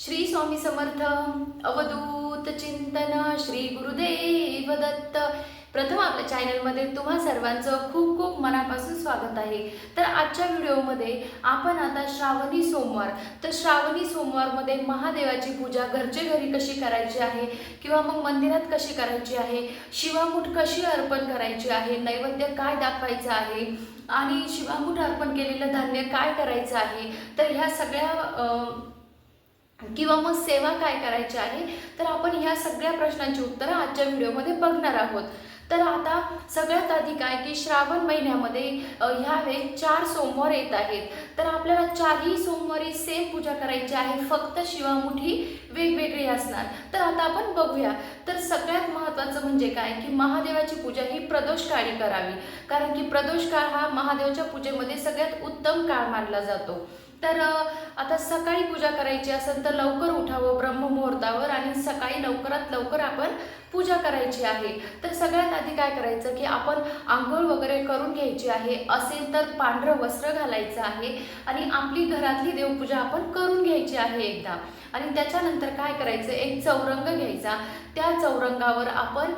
श्री स्वामी समर्थ अवधूत चिंतन श्री गुरुदेव दत्त. प्रथम आपल्या चॅनलमध्ये तुम्हा सर्वांचं खूप खूप मनापासून स्वागत आहे. तर आजच्या व्हिडिओमध्ये आपण आता श्रावणी सोमवार. तर श्रावणी सोमवारमध्ये महादेवाची पूजा घरचे घरी कशी करायची आहे? किंवा मग मंदिरात कशी करायची आहे? शिवामूठ कशी अर्पण करायची आहे? नैवेद्य काय दाखवायचं आहे? आणि शिवामूठ अर्पण केलेलं धान्य काय करायचं आहे? तर ह्या सगळ्या किंवा मग सेवा काय करायची आहे तर आपण ह्या सगळ्या प्रश्नांची उत्तरं आजच्या व्हिडिओमध्ये बघणार आहोत. तर आता सगळ्यात आधी काय की श्रावण महिन्यामध्ये ह्यावेळेस चार सोमवार येत आहेत. तर आपल्याला चारही सोमवारी सेम पूजा करायची आहे फक्त शिवामुठी वेगवेगळी असणार. तर आता आपण बघूया. तर सगळ्यात महत्त्वाचं म्हणजे काय की महादेवाची पूजा ही प्रदोष काळी करावी. कारण की प्रदोष काळ हा महादेवाच्या पूजेमध्ये सगळ्यात उत्तम काळ मानला जातो. तर आता सकाळी पूजा करायची असेल तर लवकर उठावं ब्रह्ममुहूर्तावर आणि सकाळी लवकरात लवकर आपण पूजा करायची आहे. तर सगळ्यात आधी काय करायचं की आपण आंघोळ वगैरे करून घ्यायची आहे. असेल तर पांढरं वस्त्र घालायचं आहे आणि आपली घरातली देवपूजा आपण करून घ्यायची आहे एकदा. आणि त्याच्यानंतर काय करायचं? एक चौरंग घ्यायचा. त्या चौरंगावर आपण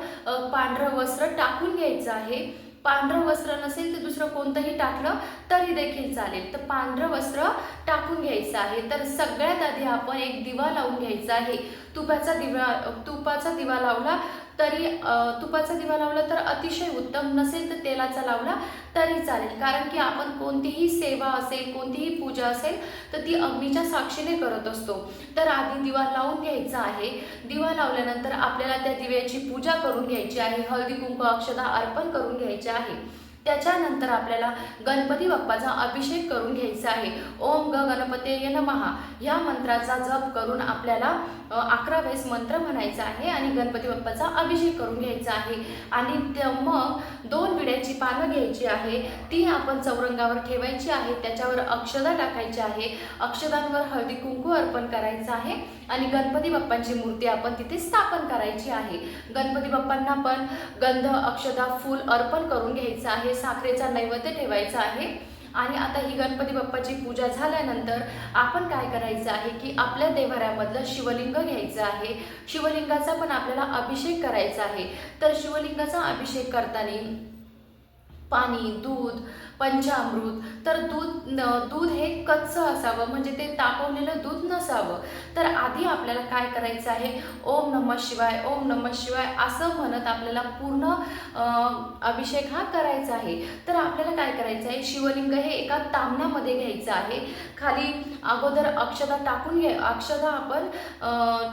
पांढरं वस्त्र टाकून घ्यायचं आहे. पांढरं वस्त्र नसेल तर दुसरं कोणतंही टाकलं तरी देखील चालेल. तर पांढरं वस्त्र टाकून घ्यायचं आहे. तर सगळ्यात आधी आपण एक दिवा लावून घ्यायचा आहे. तुपाचा दिवा तुपाचा दिवा लावला तरी तुपाचा दिवा लावला तर अतिशय उत्तम. नसेल तर तेलाचा लावला तरी चालेल. कारण की आपण कोणतीही सेवा असेल कोणतीही पूजा असेल तर ती अग्नीच्या साक्षीने करत असतो. तर आधी दिवा लावून घ्यायचा आहे. दिवा लावल्यानंतर आपल्याला त्या दिव्याची पूजा करून घ्यायची आहे. हळदी कुंकू अक्षदा अर्पण करून घ्यायचे आहे. त्याच्यानंतर आपल्याला गणपती बाप्पाचा अभिषेक करून घ्यायचा आहे. ओम ग गणपते नमहा ह्या मंत्राचा जप करून आपल्याला अकरा वेळेस मंत्र म्हणायचा आहे आणि गणपती बाप्पाचा अभिषेक करून घ्यायचा आहे. आणि त्या मग दोन विड्याची पानं घ्यायची आहे. ती आपण चौरंगावर ठेवायची आहे. त्याच्यावर अक्षदा टाकायची आहे. अक्षदांवर हळदी कुंकू अर्पण करायचं आहे. आणि गणपती बाप्पांची मूर्ती आपण तिथे स्थापन करायची आहे. गणपती बाप्पांना पण गंध अक्षदा फूल अर्पण करून घ्यायचं आहे. साखरेचा नैवेद्य ठेवायचा आहे. आणि आता ही गणपती बाप्पाची पूजा झाल्यानंतर आपण काय करायचं आहे की आपल्या देवाऱ्यामधलं शिवलिंग घ्यायचं आहे. शिवलिंगाचा पण आपल्याला अभिषेक करायचा आहे. तर शिवलिंगाचा अभिषेक करताना पाणी दूध पंचामृत. तर दूध न- दूध हे कच्चं असावं म्हणजे ते तापवलेलं दूध नसावं. तर आधी आपल्याला काय करायचं आहे? ओम नमः शिवाय ओम नमः शिवाय असं म्हणत आपल्याला पूर्ण अभिषेक हा करायचा आहे. तर आपल्याला काय करायचं आहे? शिवलिंग हे एका तामणामध्ये घ्यायचं आहे. खाली अगोदर अक्षदा टाकून घे अक्षदा आपण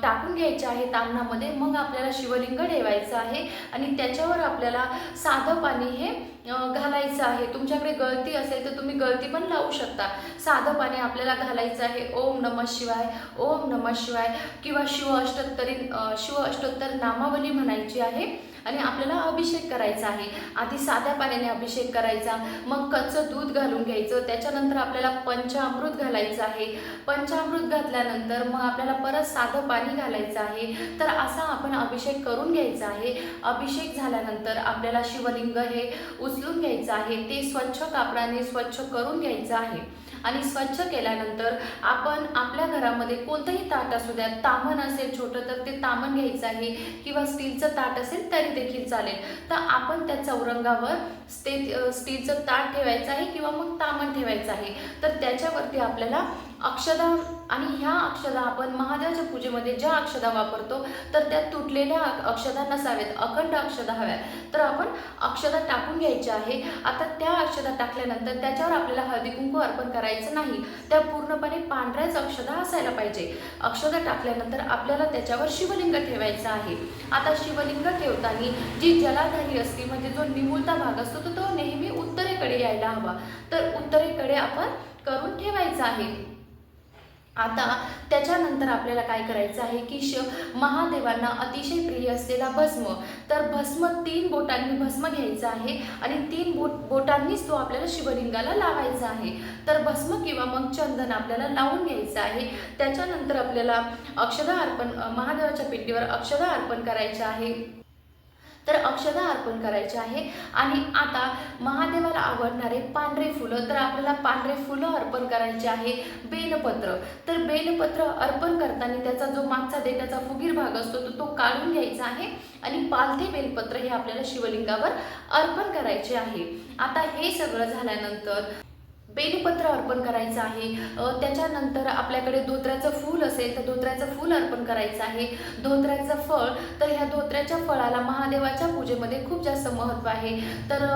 टाकून घ्यायच्या आहे तामणामध्ये मग आपल्याला शिवलिंग ठेवायचं आहे. आणि त्याच्यावर आपल्याला साधं पाणी हे घालायचं आहे. तुमच्याकडे गळती असेल तर तुम्ही गळती पण लावू शकता. साधं पाणी आपल्याला घालायचं आहे. ओम नमः शिवाय ओम नमः शिवाय. किंवा शिव अष्टोत्तरी शिव अष्टोत्तर नामावली म्हणायची आहे. आणि आपल्याला अभिषेक करायचा आहे. आधी साध्या पाण्याने अभिषेक करायचा मग कच्चं दूध घालून घ्यायचं त्याच्यानंतर आपल्याला पंचामृत घालायचं आहे. पंचामृत घातल्यानंतर मग आपल्याला परत साधं पाणी घालायचं आहे. तर असा आपण अभिषेक करून घ्यायचा आहे. अभिषेक झाल्यानंतर आपल्याला शिवलिंग हे उचलून घ्यायचं आहे. ते स्वच्छ कापडाने स्वच्छ करून घ्यायचं आहे. आणि स्वच्छ केल्यानंतर आपण आपल्या घरामध्ये कोणतंही ताट असू द्या तामण असेल छोटं तर ते तामण घ्यायचं आहे. किंवा स्टीलचं ताट असेल तरी देखील चालेल. तर आपण त्या चौरंगावर स्टे स्टीलचं ताट ठेवायचं आहे किंवा मग तामण ठेवायचं आहे. तर त्याच्यावरती आपल्याला अक्षदा आणि ह्या अक्षदा आपण महादेवाच्या पूजेमध्ये ज्या अक्षदा वापरतो तर त्या तुटलेल्या अक्षदा नसाव्यात अखंड अक्षदा हव्या. तर आपण अक्षदा टाकून घ्यायच्या आहे. आता त्या अक्षदा टाकल्यानंतर त्याच्यावर आपल्याला हळदी कुंकू अर्पण करायचं नाही. त्या पूर्णपणे पांढऱ्याच अक्षदा असायला पाहिजे. अक्षदा टाकल्यानंतर आपल्याला त्याच्यावर शिवलिंग ठेवायचं आहे. आता शिवलिंग ठेवताना जी जलाधारी असते म्हणजे जो निमुळता भाग असतो तो तो नेहमी उत्तरेकडे यायला हवा. तर उत्तरेकडे आपण करून ठेवायचा आहे. आता त्याच्यानंतर आपल्याला काय करायचं आहे की श महादेवांना अतिशय प्रिय असलेला भस्म. तर भस्म तीन बोटांनी भस्म घ्यायचा आहे आणि तीन बोट बोटांनीच तो आपल्याला शिवलिंगाला लावायचा आहे. तर भस्म किंवा मग चंदन आपल्याला लावून घ्यायचं आहे. त्याच्यानंतर आपल्याला अक्षदा अर्पण महादेवाच्या पिंडीवर अक्षदा अर्पण करायचं आहे. तर अक्षदा अर्पण करायचे आहे. आणि आता महादेवाला आवडणारे पांढरे फुलं तर आपल्याला पांढरे फुलं अर्पण करायचे आहे. बेलपत्र. तर बेलपत्र अर्पण करताना त्याचा जो मागचा देठाचा फुगीर भाग असतो तो तो काढून घ्यायचा आहे. आणि पालथे बेलपत्र हे आपल्याला शिवलिंगावर अर्पण करायचे आहे. आता हे सगळं झाल्यानंतर बेलपत्र अर्पण करायचं आहे. त्याच्यानंतर आपल्याकडे धोत्र्याचं फूल असेल तर धोत्र्याचं फूल अर्पण करायचं आहे. धोत्र्याचं फळ तर ह्या धोत्र्याच्या फळाला महादेवाच्या पूजेमध्ये खूप जास्त महत्त्व आहे. तर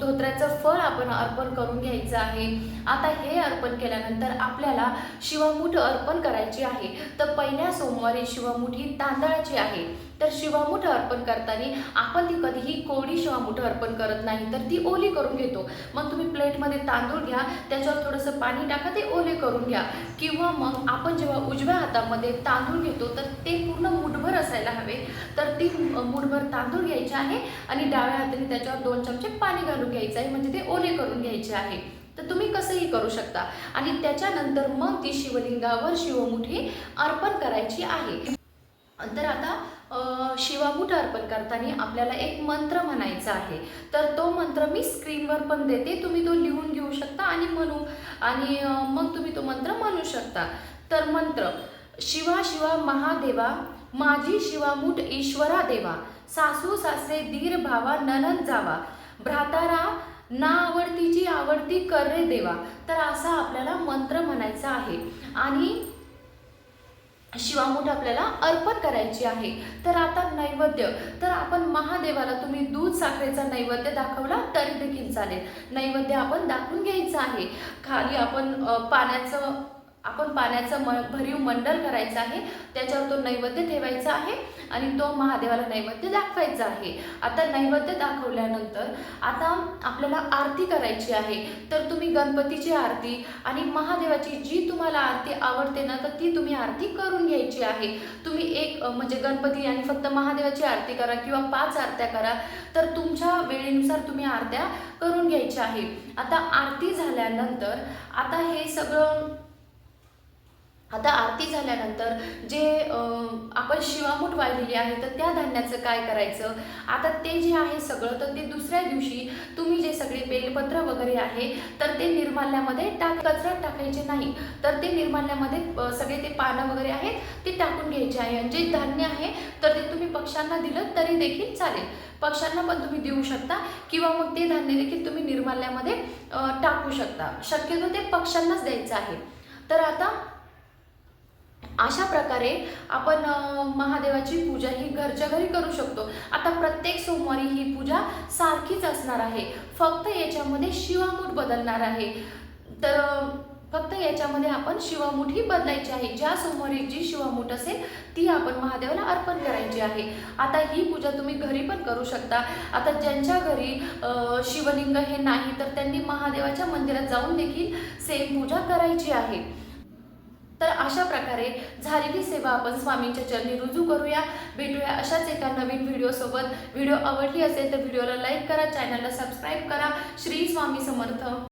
धोत्र्याचं फळ आपण अर्पण करून घ्यायचं आहे. आता हे अर्पण केल्यानंतर आपल्याला शिवामूठ अर्पण करायची आहे. तर पहिल्या सोमवारी शिवामूठ ही तांदळाची आहे. तर शिवामूठ अर्पण करताना आपण ती कधीही कोरडी शिवामूठ अर्पण करत नाही तर ती ओली करून घेतो. मग तुम्ही प्लेटमध्ये तांदूळ घ्या त्याच्यावर थोडंसं पाणी टाका ते ओले करून घ्या. किंवा मग आपण जेव्हा उजव्या हातामध्ये तांदूळ घेतो तर ते पूर्ण मुठभर असायला हवे. तर ती मुठभर तांदूळ घ्यायचे आहे आणि डाव्या हाताने त्याच्यावर दोन चमचे पाणी घालून घ्यायचं आहे म्हणजे ते ओले करून घ्यायचे आहे. तर तुम्ही कसंही करू शकता. आणि त्याच्यानंतर मग ती शिवलिंगावर शिवमुठी अर्पण करायची आहे. तर आता शिवामुठ अर्पण करताना आपल्याला एक मंत्र म्हणायचा आहे. तर तो मंत्र मी स्क्रीनवर पण देते. तुम्ही तो लिहून घेऊ शकता आणि म्हणू आणि मग तुम्ही तो मंत्र म्हणू शकता. तर मंत्र शिवा शिवा महादेवा माझी शिवामूठ ईश्वरा देवा सासू सासरे दीर भावा ननन जावा भ्रातारा ना आवडतीची आवडती कर रे देवा. तर असा आपल्याला मंत्र म्हणायचा आहे. आणि शिवामूठ आपल्याला अर्पण करायची आहे. तर आता नैवेद्य. तर आपण महादेवाला तुम्ही दूध साखरेचा नैवेद्य दाखवला तरी देखील चालेल. नैवेद्य आपण दाखवून घ्यायचं आहे. खाली आपण पाण्याचं आपण पाण्याचं म भरीव मंडल करायचं आहे त्याच्यावर तो नैवेद्य ठेवायचा आहे आणि तो महादेवाला नैवेद्य दाखवायचा आहे. आता नैवेद्य दाखवल्यानंतर आता आपल्याला आरती करायची आहे. तर तुम्ही गणपतीची आरती आणि महादेवाची जी तुम्हाला आरती आवडते ना तर ती तुम्ही आरती करून घ्यायची आहे. तुम्ही एक म्हणजे गणपती आणि फक्त महादेवाची आरती करा किंवा पाच आरत्या करा तर तुमच्या वेळेनुसार तुम्ही आरत्या करून घ्यायच्या आहे. आता आरती झाल्यानंतर आता हे सगळं आता आरती झाल्यानंतर जे आपण शिवामूठ वाहिलेली आहे तर त्या धान्याचं काय करायचं? आता ते जे आहे सगळं तर ते दुसऱ्या दिवशी तुम्ही जे सगळे बेलपत्र वगैरे आहे तर ते निर्माल्यामध्ये टाक कचऱ्यात टाकायचे नाही. तर ते निर्माल्यामध्ये सगळे ते पानं वगैरे आहेत ते टाकून घ्यायचे आहे. आणि जे धान्य आहे तर ते तुम्ही पक्ष्यांना दिलं तरी देखील चालेल. पक्ष्यांना पण तुम्ही देऊ शकता किंवा मग ते धान्य देखील तुम्ही निर्माल्यामध्ये टाकू शकता. शक्यतो ते पक्ष्यांनाच द्यायचं आहे. तर आता अशा प्रकारे आपण महादेवाची पूजा ही घरच्या घरी करू शकतो. आता प्रत्येक सोमवारी ही पूजा सारखीच असणार आहे. फक्त याच्यामध्ये शिवामूठ बदलणार आहे. तर फक्त याच्यामध्ये आपण शिवामूठ ही बदलायची आहे. ज्या सोमवारी जी शिवामूठ असेल ती आपण महादेवाला अर्पण करायची आहे. आता ही पूजा तुम्ही घरी पण करू शकता. आता ज्यांच्या घरी शिवलिंग हे नाही तर त्यांनी महादेवाच्या मंदिरात जाऊन देखील सेम पूजा करायची आहे. तर अशा प्रकारे झालेली सेवा आपण स्वामींच्या चरणी रुजू करूया. भेटूया अशाच एका नवीन व्हिडिओसोबत व्हिडिओ आवडली असेल तर व्हिडिओला लाईक करा चॅनलला सबस्क्राईब करा. श्री स्वामी समर्थ.